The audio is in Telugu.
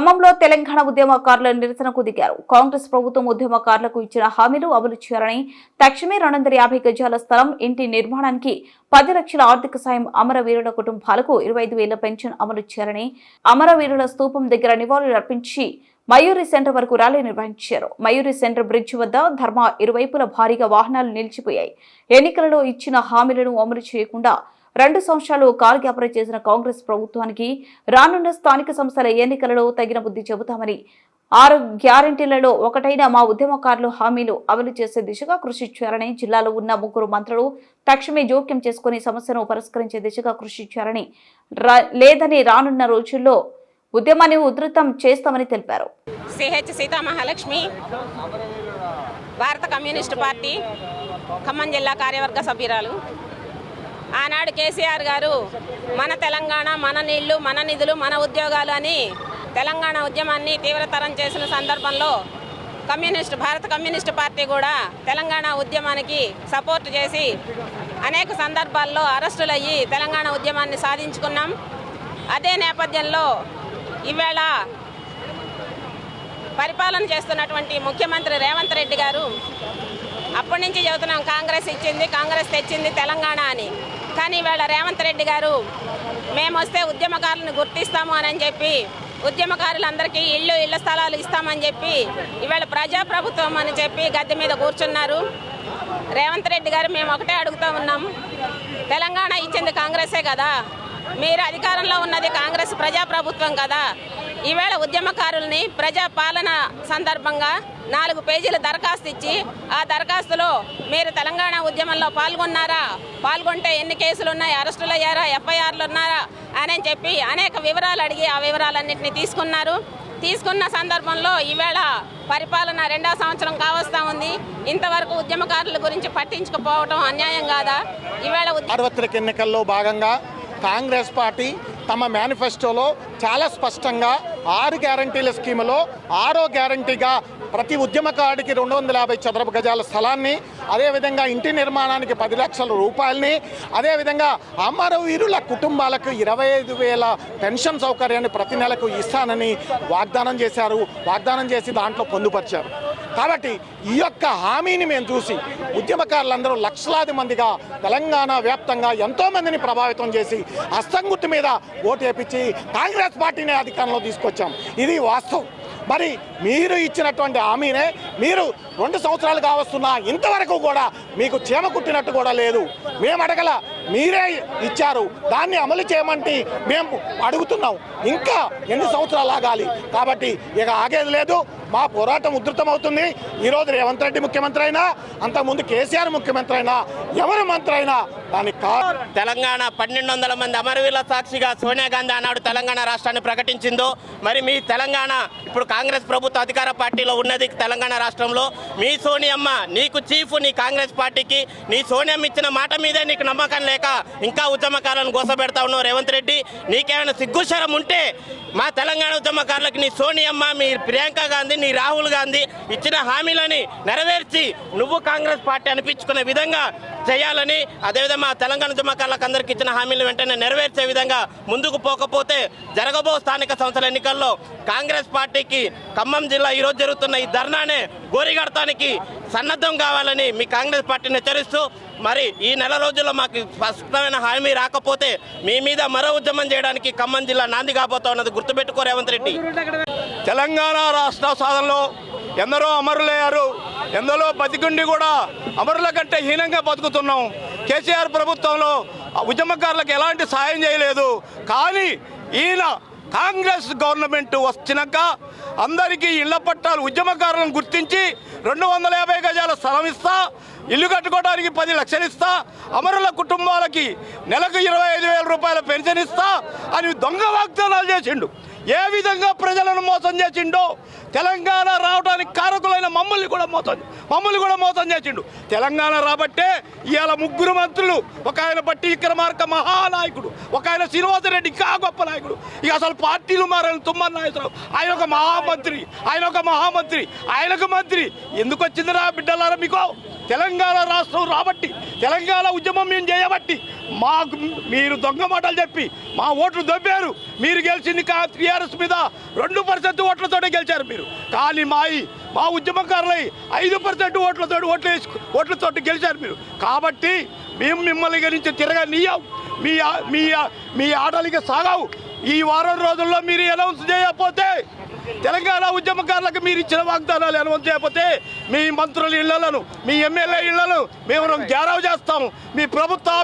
ఖమ్మంలో తెలంగాణ ఉద్యమకారుల నిరసనకు దిగారు. కాంగ్రెస్ ప్రభుత్వం ఉద్యమకారులకు ఇచ్చిన హామీలు అమలు చేయాలని తక్షణమే రెండు యాభై గజాల స్థలం ఇంటి నిర్మాణానికి పది లక్షల ఆర్థిక సాయం అమరవీరుల కుటుంబాలకు ఇరవై ఐదు వేల పెన్షన్ అమలు చేయాలని అమరవీరుల స్తూపం దగ్గర నివాళులు అర్పించి మయూరి సెంటర్ వరకు ర్యాలీ నిర్వహించారు. మయూరి సెంటర్ బ్రిడ్జ్ వద్ద ధర్మ ఇరువైపుల భారీగా వాహనాలు నిలిచిపోయాయి. ఎన్నికలలో ఇచ్చిన హామీలను అమలు చేయకుండా రెండు సంవత్సరాలు కాలయాపన చేసిన కాంగ్రెస్ ప్రభుత్వానికి రానున్న స్థానిక సంస్థల ఎన్నికలలో తగిన బుద్ధి చెబుతామని ఆరు గ్యారంటీలలో ఒకటైన మా ఉద్యమకారులు హామీలు అమలు చేసే దిశగా కృషి చేయాలని జిల్లాలో ఉన్న ముగ్గురు మంత్రులు తక్షణమే జోక్యం చేసుకుని సమస్యను పరిష్కరించే దిశగా కృషి చేయాలని లేదని రానున్న రోజుల్లో ఉద్యమాన్ని ఉధృతం చేస్తామని తెలిపారు. సిహెచ్ సీతామహాలక్ష్మి భారత కమ్యూనిస్టు పార్టీ ఖమ్మం జిల్లా కార్యవర్గ సభ్యురాలు. ఆనాడు కేసీఆర్ గారు మన తెలంగాణ మన నీళ్ళు మన నిధులు మన ఉద్యోగాలు అని తెలంగాణ ఉద్యమాన్ని తీవ్రతరం చేసిన సందర్భంలో కమ్యూనిస్ట్ భారత కమ్యూనిస్ట్ పార్టీ కూడా తెలంగాణ ఉద్యమానికి సపోర్ట్ చేసి అనేక సందర్భాల్లో అరెస్టులయ్యి తెలంగాణ ఉద్యమాన్ని సాధించుకున్నాం. అదే నేపథ్యంలో ఈవేళ పరిపాలన చేస్తున్నటువంటి ముఖ్యమంత్రి రేవంత్ రెడ్డి గారు అప్పటి నుంచి చెబుతున్నాం కాంగ్రెస్ ఇచ్చింది కాంగ్రెస్ తెచ్చింది తెలంగాణ అని. కానీ ఇవాళ రేవంత్ రెడ్డి గారు మేము వస్తే ఉద్యమకారులను గుర్తిస్తాము అని చెప్పి ఉద్యమకారులందరికీ ఇళ్ళు ఇళ్ళ స్థలాలు ఇస్తామని చెప్పి ఇవాళ ప్రజాప్రభుత్వం అని చెప్పి గద్దె మీద కూర్చున్నారు. రేవంత్ రెడ్డి గారు మేము ఒకటే అడుగుతూ ఉన్నాం. తెలంగాణ ఇచ్చింది కాంగ్రెసే కదా. మీరు అధికారంలో ఉన్నది కాంగ్రెస్ ప్రజాప్రభుత్వం కదా. ఈవేళ ఉద్యమకారుల్ని ప్రజా పాలన సందర్భంగా నాలుగు పేజీల దరఖాస్తు ఇచ్చి ఆ దరఖాస్తులో మీరు తెలంగాణ ఉద్యమంలో పాల్గొన్నారా? పాల్గొంటే ఎన్ని కేసులు ఉన్నాయి అరెస్టులు అయ్యారా ఎఫ్ఐఆర్లు ఉన్నారా అని చెప్పి అనేక వివరాలు అడిగి ఆ వివరాలన్నింటినీ తీసుకున్నారు. తీసుకున్న సందర్భంలో ఈవేళ పరిపాలన రెండవ సంవత్సరం కావస్తా ఉంది. ఇంతవరకు ఉద్యమకారుల గురించి పట్టించుకుపోవడం అన్యాయం కాదా? ఈవేళ సార్వత్రిక ఎన్నికల్లో భాగంగా కాంగ్రెస్ పార్టీ తమ మేనిఫెస్టోలో చాలా స్పష్టంగా ఆరు గ్యారంటీల స్కీములో ఆరో గ్యారంటీగా ప్రతి ఉద్యమకాడికి రెండు వందల యాభై చదరపు గజాల స్థలాన్ని అదేవిధంగా ఇంటి నిర్మాణానికి పది లక్షల రూపాయలని అదేవిధంగా అమరవీరుల కుటుంబాలకు ఇరవై ఐదు వేల పెన్షన్ సౌకర్యాన్ని ప్రతి నెలకు ఇస్తానని వాగ్దానం చేశారు. వాగ్దానం చేసి దాంట్లో పొందుపరిచారు. కాబట్టి ఈ యొక్క హామీని మేము చూసి ఉద్యమకారులందరూ లక్షలాది మందిగా తెలంగాణ వ్యాప్తంగా ఎంతోమందిని ప్రభావితం చేసి అస్తంగుట్టు మీద ఓటు వేపించి కాంగ్రెస్ పార్టీని అధికారంలో తీసుకొచ్చాం. ఇది వాస్తవం. మరి మీరు ఇచ్చినటువంటి హామీనే మీరు రెండు సంవత్సరాలు కావస్తున్నా ఇంతవరకు కూడా మీకు చీమ కుట్టినట్టు కూడా లేదు. మేము అడగల మీరే ఇచ్చారు. దాన్ని అమలు చేయమంటే మేము అడుగుతున్నాం. ఇంకా ఎన్ని సంవత్సరాలు ఆగాలి? కాబట్టి ఇక ఆగేది లేదు. మా పోరాటం ఉధృతమవుతుంది. ఈరోజు రేవంత్ రెడ్డి ముఖ్యమంత్రి అయినా అంతకుముందు కేసీఆర్ ముఖ్యమంత్రి అయినా ఎవరు మంత్రి అయినా దానికి తెలంగాణ పన్నెండు వందల మంది అమరవీరుల సాక్షిగా సోనియా గాంధీ ఆనాడు తెలంగాణ రాష్ట్రాన్ని ప్రకటించిందో మరి మీ తెలంగాణ ఇప్పుడు కాంగ్రెస్ ప్రభుత్వ అధికార పార్టీలో ఉన్నది తెలంగాణ రాష్ట్రంలో మీ సోనియమ్మ నీకు చీఫ్ నీ కాంగ్రెస్ పార్టీకి నీ సోనియమ్మ ఇచ్చిన మాట మీదే నీకు నమ్మకం లేక ఇంకా ఉద్యమకారులను గోసపెడతా ఉన్నావు రేవంత్ రెడ్డి? నీకేమైనా సిగ్గుశరం ఉంటే మా తెలంగాణ ఉద్యమకారులకు నీ సోనియమ్మ మీ ప్రియాంక గాంధీ నీ రాహుల్ గాంధీ ఇచ్చిన హామీలని నెరవేర్చి నువ్వు కాంగ్రెస్ పార్టీ అనిపించుకునే విధంగా చేయాలని అదేవిధంగా తెలంగాణ ఉద్యమకారులకు అందరికి ఇచ్చిన హామీలు వెంటనే నెరవేర్చే విధంగా ముందుకు పోకపోతే జరగబో స్థానిక సంస్థల ఎన్నికల్లో కాంగ్రెస్ పార్టీకి ఖమ్మం జిల్లా ఈరోజు జరుగుతున్న ఈ ధర్నానే గోరిగడతానికి సన్నద్ధం కావాలని మీ కాంగ్రెస్ పార్టీని హెచ్చరిస్తూ మరి ఈ నెల రోజుల్లో మాకు స్పష్టమైన హామీ రాకపోతే మీ మీద మరో ఉద్యమం చేయడానికి ఖమ్మం జిల్లా నాంది కాబోతా ఉన్నది గుర్తుపెట్టుకో రేవంత్ రెడ్డి. తెలంగాణ రాష్ట్ర సాధనలో ఎందరో అమరులయ్యారు. ఎందరో బతికుండి కూడా అమరుల కంటే హీనంగా బతుకుతున్నాం. కేసీఆర్ ప్రభుత్వంలో ఆ ఉద్యమకారులకు ఎలాంటి సాయం చేయలేదు. కానీ ఈయన కాంగ్రెస్ గవర్నమెంట్ వచ్చినాక అందరికీ ఇళ్ళ పట్టాలు ఉద్యమకారులను గుర్తించి రెండు వందల యాభై గజాల స్థలం ఇస్తా ఇల్లు కట్టుకోవడానికి పది లక్షలు ఇస్తా అమరుల కుటుంబాలకి నెలకు ఇరవై ఐదు వేల రూపాయల పెన్షన్ ఇస్తా అని దొంగ వాగ్దానాలు చేసిండు. ఏ విధంగా ప్రజలను మోసం చేసిండో తెలంగాణ రావడానికి కారకులైన మమ్మల్ని కూడా మోసం మమ్మల్ని కూడా మోసం చేసిండు. తెలంగాణ రాబట్టే ఇవాళ ముగ్గురు మంత్రులు ఒక ఆయన బట్టి విక్రమార్క మహానాయకుడు ఒక ఆయన శ్రీనివాసరెడ్డి ఇంకా గొప్ప నాయకుడు. ఇక అసలు పార్టీలు మారని తుమ్మన్ నాయకుడు ఆయన ఒక మహామంత్రి ఆయన ఒక మహామంత్రి ఆయనకు మంత్రి. ఎందుకు వచ్చిందిరా బిడ్డలారా మీకు? తెలంగాణ రాష్ట్రం రాబట్టి తెలంగాణ ఉద్యమం మేము చేయబట్టి మాకు మీరు దొంగ మాటలు చెప్పి మా ఓట్లు దొబ్బారు. మీరు గెలిచింది కా టీఆర్ఎస్ మీద రెండు పర్సెంట్ ఓట్లతోనే గెలిచారు మీరు. కానీ మాయి. మా ఉద్యమకారులై ఐదు పర్సెంట్ ఓట్లతో ఓట్లు వేసు ఓట్లతోటి గెలిచారు మీరు. కాబట్టి మేము మిమ్మల్ని గెలిచి తిరగనీయం. మీ మీ మీ ఆటలకి సాగవు. ఈ వారం రోజుల్లో మీరు అనౌన్స్ చేయకపోతే తెలంగాణ ఉద్యమకారులకు మీరు ఇచ్చిన వాగ్దానాలు అనౌన్స్ చేయకపోతే మీ మంత్రుల ఇళ్ళను మీ ఎమ్మెల్యే ఇళ్ళను మేము గ్యారవ్ చేస్తాము మీ ప్రభుత్వ